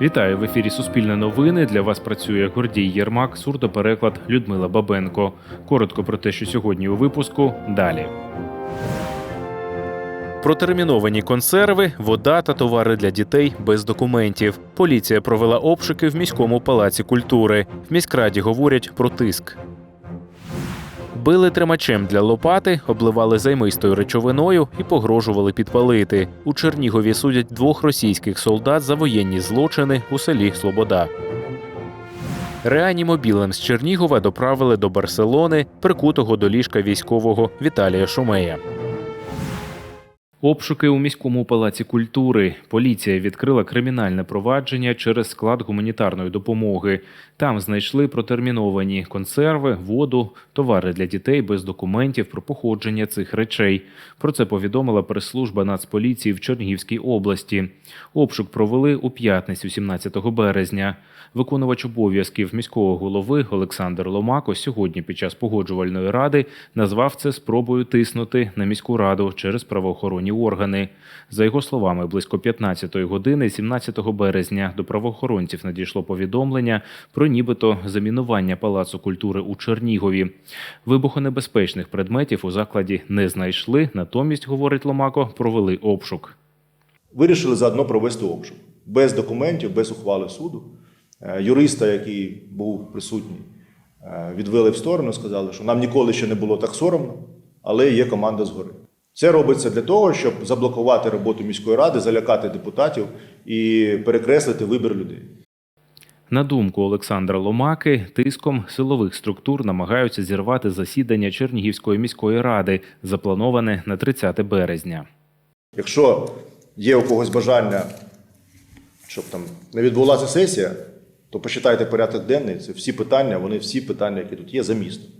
Вітаю в ефірі Суспільне новини. Для вас працює Гордій Єрмак, сурдопереклад Людмила Бабенко. Коротко про те, що сьогодні у випуску. Далі. Протерміновані консерви, вода та товари для дітей без документів. Поліція провела обшуки в міському палаці культури. В міськраді говорять про тиск. Били тримачем для лопати, обливали займистою речовиною і погрожували підпалити. У Чернігові судять двох російських солдат за воєнні злочини у селі Слобода. Реанімобілем з Чернігова доправили до Барселони, прикутого до ліжка військового Віталія Шумея. Обшуки у міському палаці культури. Поліція відкрила кримінальне провадження через склад гуманітарної допомоги. Там знайшли протерміновані консерви, воду, товари для дітей без документів про походження цих речей. Про це повідомила прес-служба Нацполіції в Чернігівській області. Обшук провели у п'ятницю, 17 березня. Виконувач обов'язків міського голови Олександр Ломако сьогодні під час погоджувальної ради назвав це спробою тиснути на міську раду через правоохоронні органи. За його словами, близько 15-ї години, 17 березня, до правоохоронців надійшло повідомлення про нібито замінування палацу культури у Чернігові. Вибухонебезпечних предметів у закладі не знайшли. Натомість, говорить Ломако, провели обшук. Вирішили заодно провести обшук без документів, без ухвали суду. Е, Юриста, який був присутній, е, відвели в сторону, сказали, що нам ніколи ще не було так соромно, але є команда згори. Це робиться для того, щоб заблокувати роботу міської ради, залякати депутатів і перекреслити вибір людей. На думку Олександра Ломаки, тиском силових структур намагаються зірвати засідання Чернігівської міської ради, заплановане на 30 березня. Якщо є у когось бажання, щоб там не відбулася сесія, то почитайте порядок денний. Це всі питання, вони всі питання, які тут є, за містом.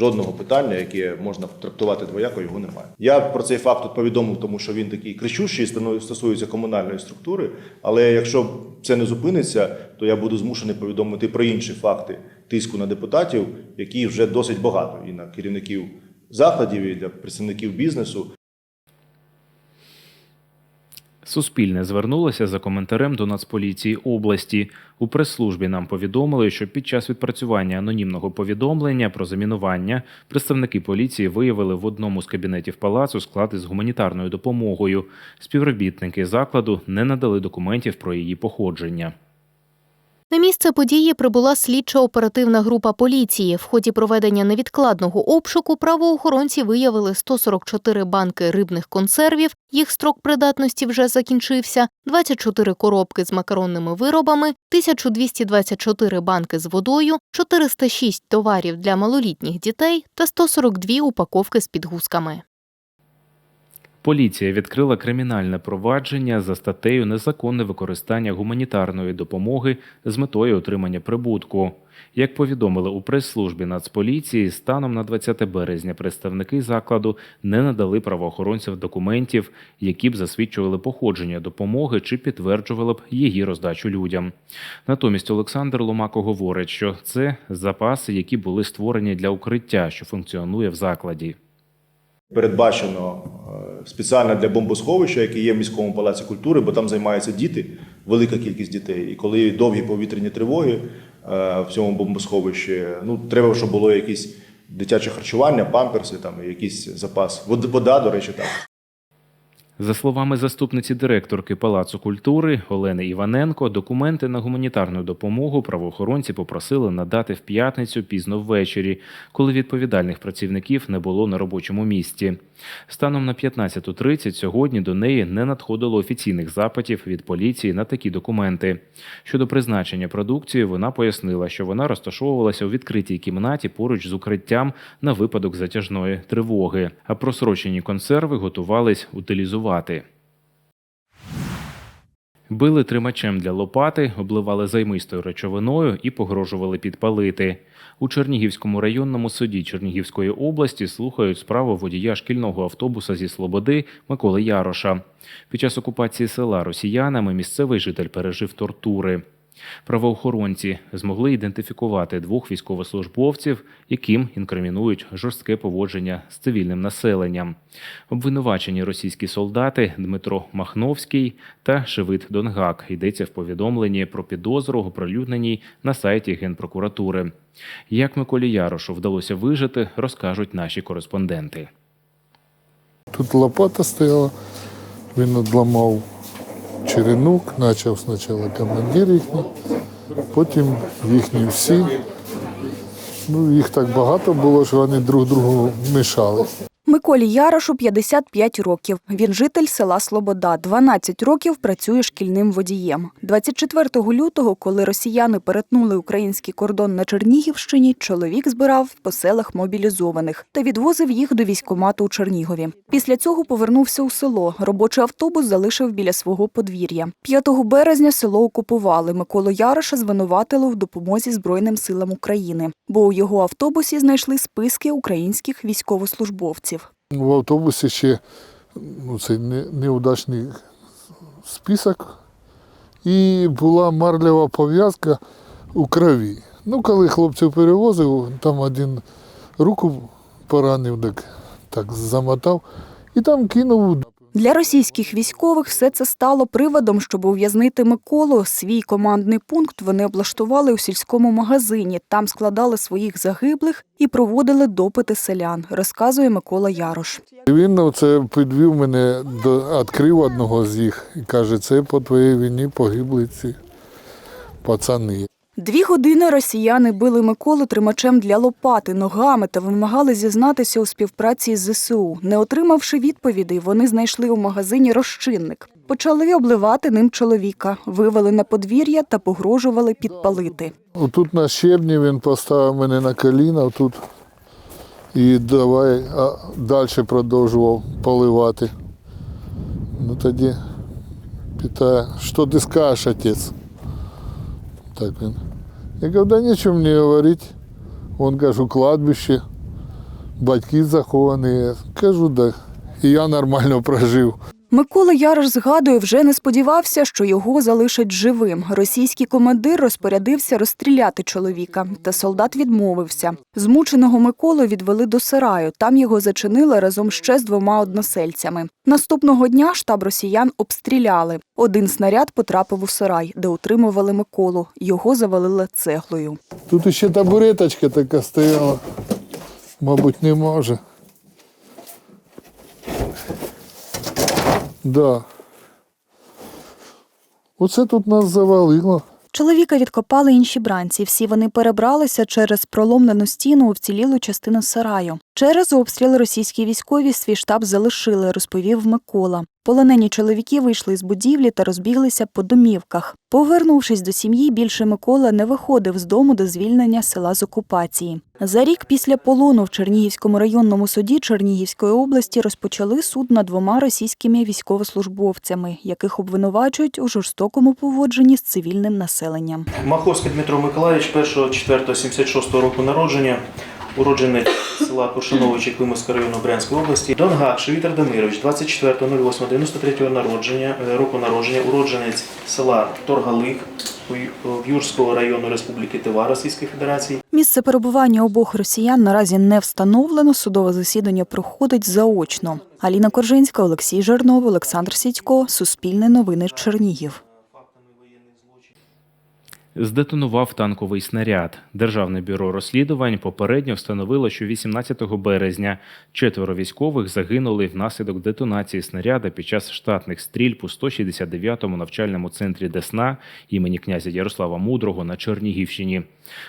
Жодного питання, яке можна трактувати двояко, його немає. Я про цей факт тут повідомив, тому що він такий кричущий, стосується комунальної структури. Але якщо це не зупиниться, то я буду змушений повідомити про інші факти тиску на депутатів, які вже досить багато, і на керівників закладів, і для представників бізнесу. Суспільне звернулося за коментарем до Нацполіції області. У прес-службі нам повідомили, що під час відпрацювання анонімного повідомлення про замінування представники поліції виявили в одному з кабінетів палацу склади з гуманітарною допомогою. Співробітники закладу не надали документів про її походження. На місце події прибула слідчо-оперативна група поліції. В ході проведення невідкладного обшуку правоохоронці виявили 144 банки рибних консервів, їх строк придатності вже закінчився, 24 коробки з макаронними виробами, 1224 банки з водою, 406 товарів для малолітніх дітей та 142 упаковки з підгузками. Поліція відкрила кримінальне провадження за статтею незаконне використання гуманітарної допомоги з метою отримання прибутку. Як повідомили у прес-службі Нацполіції, станом на 20 березня представники закладу не надали правоохоронцям документів, які б засвідчували походження допомоги чи підтверджували б її роздачу людям. Натомість Олександр Ломако говорить, що це запаси, які були створені для укриття, що функціонує в закладі. Передбачено е, спеціально для бомбосховища, яке є в міському палаці культури, бо там займаються діти, велика кількість дітей. І коли довгі повітряні тривоги е, в цьому бомбосховищі, ну треба, щоб було якесь дитяче харчування, памперси, там якийсь запас. Вода, до речі, так. За словами заступниці директорки Палацу культури Олени Іваненко, документи на гуманітарну допомогу правоохоронці попросили надати в п'ятницю пізно ввечері, коли відповідальних працівників не було на робочому місці. Станом на 15.30 сьогодні до неї не надходило офіційних запитів від поліції на такі документи. Щодо призначення продукції, вона пояснила, що вона розташовувалася у відкритій кімнаті поруч з укриттям на випадок затяжної тривоги, а просрочені консерви готувались утилізувати. Били тримачем для лопати, обливали займистою речовиною і погрожували підпалити. У Чернігівському районному суді Чернігівської області слухають справу водія шкільного автобуса зі Слободи Миколи Яроша. Під час окупації села росіянами місцевий житель пережив тортури. Правоохоронці змогли ідентифікувати двох військовослужбовців, яким інкримінують жорстке поводження з цивільним населенням. Обвинувачені російські солдати Дмитро Махновський та Шевит Донгак йдеться в повідомленні про підозру, оприлюдненій на сайті Генпрокуратури. Як Миколі Ярошу вдалося вижити, розкажуть наші кореспонденти. Тут лопата стояла, він одламав черенок, почав спочатку командир їхній, потім їхні всі. Ну, їх так багато було, що вони друг другу мішали. Миколі Ярошу 55 років. Він житель села Слобода. 12 років працює шкільним водієм. 24 лютого, коли росіяни перетнули український кордон на Чернігівщині, чоловік збирав по селах мобілізованих та відвозив їх до військкомату у Чернігові. Після цього повернувся у село. Робочий автобус залишив біля свого подвір'я. 5 березня село окупували. Миколу Яроша звинуватили в допомозі Збройним силам України, бо у його автобусі знайшли списки українських військовослужбовців. В автобусі ще ну, цей не- неудачний список. І була марлява пов'язка у крові. Ну, коли хлопців перевозив, там один руку поранив, так, так замотав, і там кинув Для російських військових все це стало приводом, щоб ув'язнити Миколу. Свій командний пункт вони облаштували у сільському магазині. Там складали своїх загиблих і проводили допити селян, розказує Микола Ярош. Він оце підвів мене до відкрив одного з їх і каже, це по твоїй війні погибли ці пацани. Дві години росіяни били Миколу тримачем для лопати ногами та вимагали зізнатися у співпраці з ЗСУ. Не отримавши відповідей, вони знайшли у магазині розчинник. Почали обливати ним чоловіка, вивели на подвір'я та погрожували підпалити. Отут на щебні він поставив мене на коліна тут і давай а далі продовжував поливати. Ну тоді питає, що ти скажеш, отець? Так. Я кажу, да нічого мені говорить. Він кажу, кладбище, батьки заховані. Кажу, да. І я нормально прожив. Микола Ярош згадує, вже не сподівався, що його залишать живим. Російський командир розпорядився розстріляти чоловіка, та солдат відмовився. Змученого Миколу відвели до сараю. Там його зачинили разом ще з двома односельцями. Наступного дня штаб росіян обстріляли. Один снаряд потрапив у сарай, де утримували Миколу. Його завалили цеглою. Тут ще табуреточка така стояла. Мабуть, не може. Да. Оце тут нас завалило. Чоловіка відкопали інші бранці. Всі вони перебралися через проломлену стіну у вцілілу частину сараю. Через обстріл російські військові свій штаб залишили, розповів Микола. Полонені чоловіки вийшли з будівлі та розбіглися по домівках. Повернувшись до сім'ї, більше Микола не виходив з дому до звільнення села з окупації. За рік після полону в Чернігівському районному суді Чернігівської області розпочали суд над двома російськими військовослужбовцями, яких обвинувачують у жорстокому поводженні з цивільним населенням. Маховський Дмитро Миколаївич, 1.4.76 року народження, уродженець села Куршиновичі Климовського району Брянської області. Донгак Шевітер Дамирович, 24.08.93 народження, е, року народження, уродженець села Торгалих Юрського району Республіки Тива Російської Федерації. Місце перебування обох росіян наразі не встановлено. Судове засідання проходить заочно. Аліна Коржинська, Олексій Жернов, Олександр Сідько, Суспільне новини Чернігів. Здетонував танковий снаряд. Державне бюро розслідувань попередньо встановило, що 18 березня четверо військових загинули внаслідок детонації снаряда під час штатних стрільб у 169-му навчальному центрі Десна імені князя Ярослава Мудрого на Чернігівщині.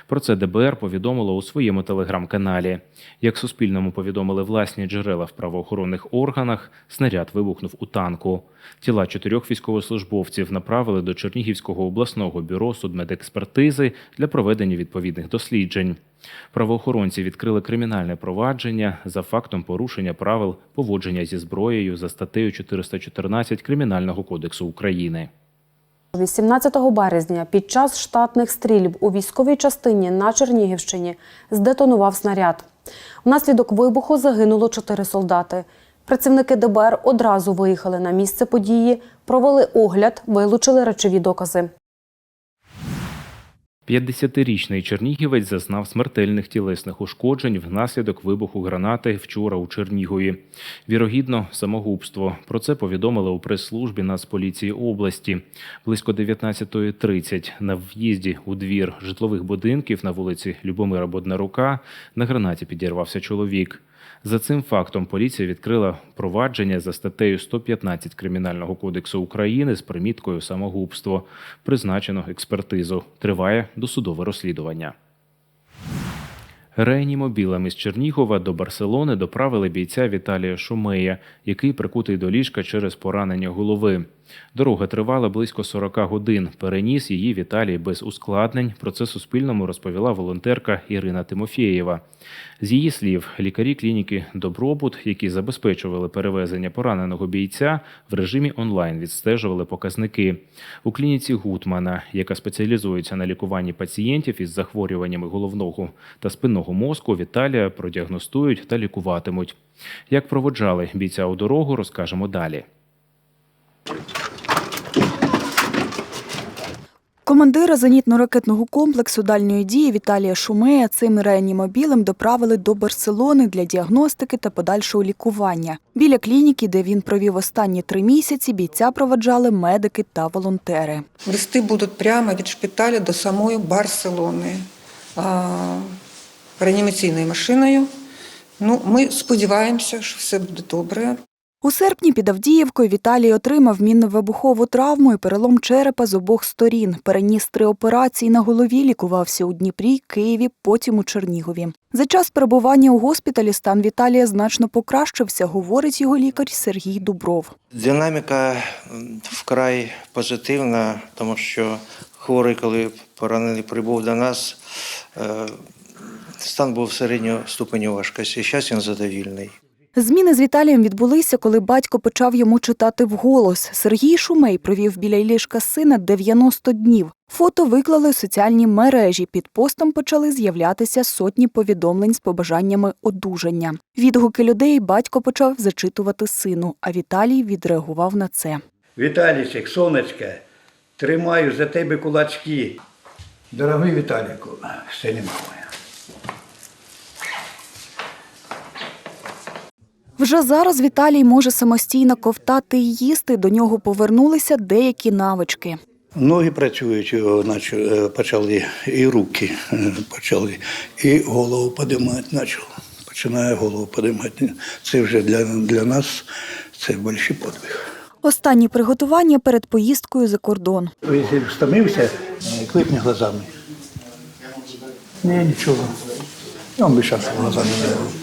Про це ДБР повідомило у своєму телеграм-каналі. Як Суспільному повідомили власні джерела в правоохоронних органах, снаряд вибухнув у танку. Тіла чотирьох військовослужбовців направили до Чернігівського обласного бюро судмедекспертизи для проведення відповідних досліджень. Правоохоронці відкрили кримінальне провадження за фактом порушення правил поводження зі зброєю за статтею 414 Кримінального кодексу України. 18 березня під час штатних стрільб у військовій частині на Чернігівщині здетонував снаряд. Внаслідок вибуху загинуло чотири солдати. Працівники ДБР одразу виїхали на місце події, провели огляд, вилучили речові докази. 50-річний чернігівець зазнав смертельних тілесних ушкоджень внаслідок вибуху гранати вчора у Чернігові. Вірогідно, самогубство. Про це повідомили у прес-службі Нацполіції області. Близько 19.30 на в'їзді у двір житлових будинків на вулиці Любомира Боднарука на гранаті підірвався чоловік. За цим фактом поліція відкрила провадження за статтею 115 Кримінального кодексу України з приміткою самогубство. Призначено експертизу. Триває досудове розслідування. Реанімобілем із Чернігова до Барселони доправили бійця Віталія Шумея, який прикутий до ліжка через поранення голови. Дорога тривала близько 40 годин. Переніс її Віталій без ускладнень. Про це Суспільному розповіла волонтерка Ірина Тимофєєва. З її слів, лікарі клініки Добробут, які забезпечували перевезення пораненого бійця, в режимі онлайн відстежували показники. У клініці Гутмана, яка спеціалізується на лікуванні пацієнтів із захворюваннями головного та спинного мозку, Віталія продіагностують та лікуватимуть. Як проводжали бійця у дорогу, розкажемо далі. Командира зенітно-ракетного комплексу дальньої дії Віталія Шумея цим реанімобілем доправили до Барселони для діагностики та подальшого лікування. Біля клініки, де він провів останні три місяці, бійця проведжали медики та волонтери. Вести будуть прямо від шпиталю до самої Барселони реанімаційною машиною. Ну, ми сподіваємося, що все буде добре. У серпні під Авдіївкою Віталій отримав мінно-вибухову травму і перелом черепа з обох сторін. Переніс три операції на голові, лікувався у Дніпрі, Києві, потім у Чернігові. За час перебування у госпіталі стан Віталія значно покращився, говорить його лікар Сергій Дубров. Динаміка вкрай позитивна, тому що хворий, коли поранений прибув до нас, е, стан був середнього ступеню важкості. Зараз він задовільний. Зміни з Віталієм відбулися, коли батько почав йому читати вголос. Сергій Шумей провів біля ліжка сина 90 днів. Фото виклали в соціальні мережі. Під постом почали з'являтися сотні повідомлень з побажаннями одужання. Відгуки людей батько почав зачитувати сину, а Віталій відреагував на це. Віталійчик, сонечке, тримаю за тебе кулачки. Дорогий Віталіку, синку моя. Вже зараз Віталій може самостійно ковтати і їсти. До нього повернулися деякі навички. Ноги працюють, наче, е, почали, і руки е, почали, і голову підіймати почав. Починає голову підіймати. Це вже для, для нас це великий подвиг. Останні приготування перед поїздкою за кордон. Якщо встомився, е, клипні глазами. Ні, нічого. Я вам би зараз глазами не.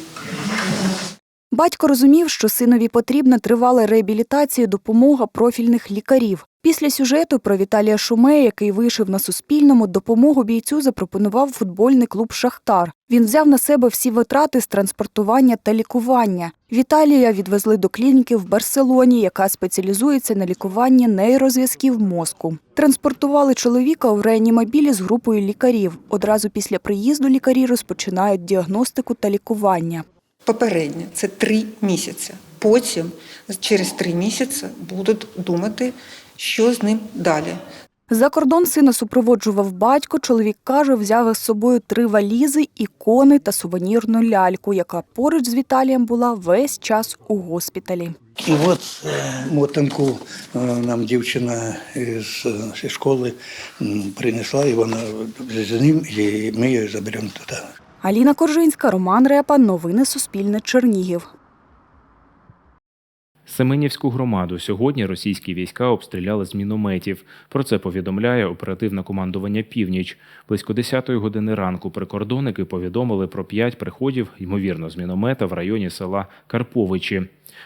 Батько розумів, що синові потрібна тривала реабілітація, допомога профільних лікарів. Після сюжету про Віталія Шумея, який вийшов на Суспільному, допомогу бійцю запропонував футбольний клуб Шахтар. Він взяв на себе всі витрати з транспортування та лікування. Віталія відвезли до клініки в Барселоні, яка спеціалізується на лікуванні нейрозв'язків мозку. Транспортували чоловіка у реанімобілі з групою лікарів. Одразу після приїзду лікарі розпочинають діагностику та лікування. Попередньо це три місяці. Потім, через три місяці, будуть думати, що з ним далі. За кордон сина супроводжував батько. Чоловік каже, взяв із собою три валізи, ікони та сувенірну ляльку, яка поруч з Віталієм була весь час у госпіталі. І от е, мотанку е, нам дівчина з е, школи принесла, і вона з ним, і ми її заберемо туди. Аліна Коржинська, Роман Репа. Новини Суспільне. Чернігів. Семенівську громаду сьогодні російські війська обстріляли з мінометів. Про це повідомляє оперативне командування Північ. Близько 10-ї години ранку прикордонники повідомили про п'ять приходів, ймовірно, з міномета в районі села Карповичі.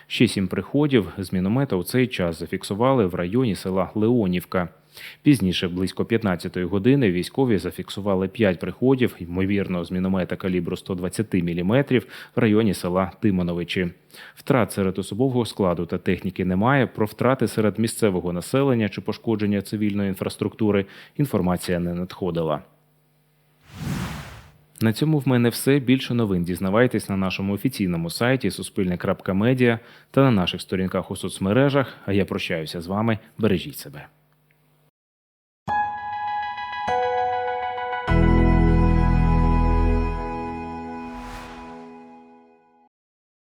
Ще сім приходів з міномета у цей час зафіксували в районі села Леонівка. Пізніше, близько 15-ї години, військові зафіксували п'ять приходів, ймовірно, з міномета калібру 120 мм в районі села Тимоновичі. Втрат серед особового складу та техніки немає. Про втрати серед місцевого населення чи пошкодження цивільної інфраструктури інформація не надходила. На цьому в мене все. Більше новин дізнавайтесь на нашому офіційному сайті Суспільне.Медіа та на наших сторінках у соцмережах. А я прощаюся з вами. Бережіть себе.